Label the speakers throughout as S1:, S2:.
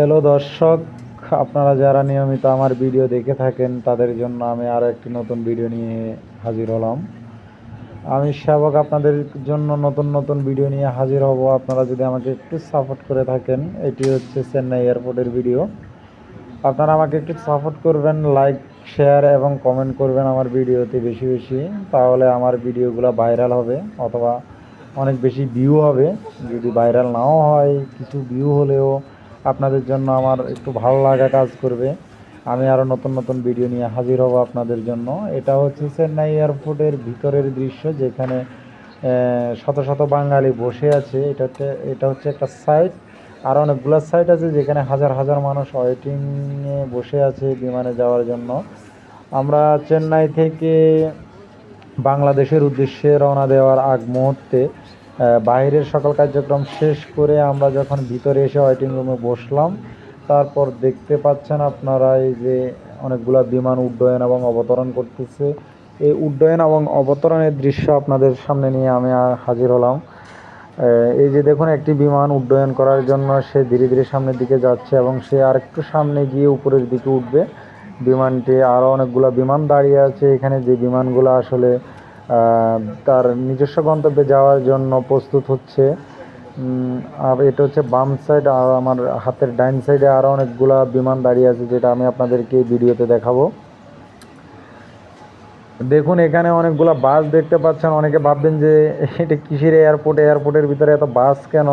S1: Hello দর্শক। আপনারা যারা নিয়মিত আমার ভিডিও দেখে থাকেন, তাদের জন্য আমি আরও একটি নতুন ভিডিও নিয়ে হাজির হলাম। আমি সেবক, আপনাদের জন্য নতুন নতুন ভিডিও নিয়ে হাজির হব। আপনারা যদি আমাকে একটু সাপোর্ট করে থাকেন, এটি হচ্ছে চেন্নাই এয়ারপোর্টের ভিডিও। আপনারা আমাকে একটু সাপোর্ট করবেন লাইক শেয়ার এবং কমেন্ট করবেন আমার ভিডিওতে বেশি বেশি। তাহলে আমার ভিডিওগুলো ভাইরাল হবে, অথবা অনেক বেশি ভিউ হবে। যদি ভাইরাল নাও হয়, কিছু ভিউ হলেও আপনাদের জন্য আমার একটু ভালো লাগা কাজ করবে। আমি আরও নতুন নতুন ভিডিও নিয়ে হাজির হব আপনাদের জন্য। এটা হচ্ছে চেন্নাই এয়ারপোর্টের ভিতরের দৃশ্য, যেখানে শত শত বাঙালি বসে আছে। এটা হচ্ছে এটা হচ্ছে একটা সাইট আর অনেকগুলো সাইট আছে যেখানে হাজার হাজার মানুষ ওয়েটিংয়ে বসে আছে বিমানে যাওয়ার জন্য। আমরা চেন্নাই থেকে বাংলাদেশের উদ্দেশ্যে রওনা দেওয়ার আগ মুহূর্তে বাইরের সকল কার্যক্রম শেষ করে আমরা যখন ভিতরে এসে ওয়েটিং রুমে বসলাম, তারপর দেখতে পাচ্ছেন আপনারা এই যে অনেকগুলো বিমান উড্ডয়ন এবং অবতরণ করতেছে। এই উড্ডয়ন এবং অবতরণের দৃশ্য আপনাদের সামনে নিয়ে আমি হাজির হলাম। এই যে দেখুন, একটি বিমান উড্ডয়ন করার জন্য সে ধীরে ধীরে সামনের দিকে যাচ্ছে এবং সে আরেকটু সামনে গিয়ে উপরের দিকে উঠবে। বিমানটি আরও অনেকগুলো বিমান দাঁড়িয়ে আছে। এখানে যে বিমানগুলো আসলে তার নিজস্ব গন্তব্যে যাওয়ার জন্য প্রস্তুত হচ্ছে। আর এটা হচ্ছে বাম সাইড আর আমার হাতের ডাইন সাইডে আরও অনেকগুলা বিমান দাঁড়িয়ে আছে, যেটা আমি আপনাদেরকে ভিডিওতে দেখাবো। দেখুন, এখানে অনেকগুলো বাস দেখতে পাচ্ছেন। অনেকে ভাববেন যে, এটা কিসের এয়ারপোর্ট এয়ারপোর্টের ভিতরে এত বাস কেন?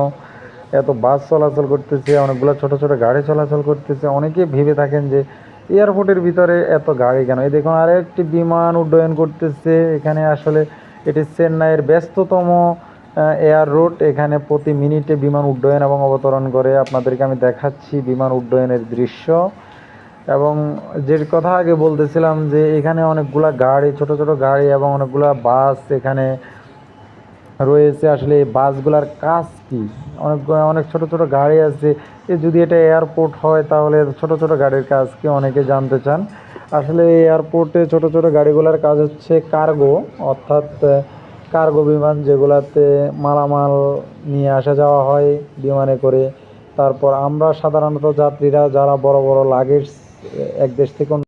S1: এত বাস চলাচল করতেছে, অনেকগুলো ছোট ছোট গাড়ি চলাচল করতেছে। অনেকে ভেবে থাকেন যে এয়ারপোর্টের ভিতরে এত গাড়ি কেন? এই দেখুন, আরেকটি বিমান উড্ডয়ন করতেছে। এখানে আসলে এটি চেন্নাইয়ের ব্যস্ততম এয়ার রুট এখানে প্রতি মিনিটে বিমান উড্ডয়ন এবং অবতরণ করে। আপনাদেরকে আমি দেখাচ্ছি বিমান উড্ডয়নের দৃশ্য। এবং যে কথা আগে বলতেছিলাম যে এখানে অনেকগুলা গাড়ি, ছোট ছোট গাড়ি এবং অনেকগুলা বাস এখানে রয়েছে আসলে এই বাসগুলার কাজ কি? অনেক অনেক ছোট ছোট গাড়ি আছে। এ যদি এটা এয়ারপোর্ট হয়, তাহলে ছোট ছোট গাড়ির কাজ কি অনেকে জানতে চান? আসলে এয়ারপোর্টে ছোট ছোট গাড়িগুলোর কাজ হচ্ছে কার্গো, অর্থাৎ কার্গো বিমান যেগুলাতে মালামাল নিয়ে আসা যাওয়া হয় বিমানে করে। তারপর আমরা সাধারণত যাত্রীরা, যারা বড় বড় লাগেজ এক দেশ থেকে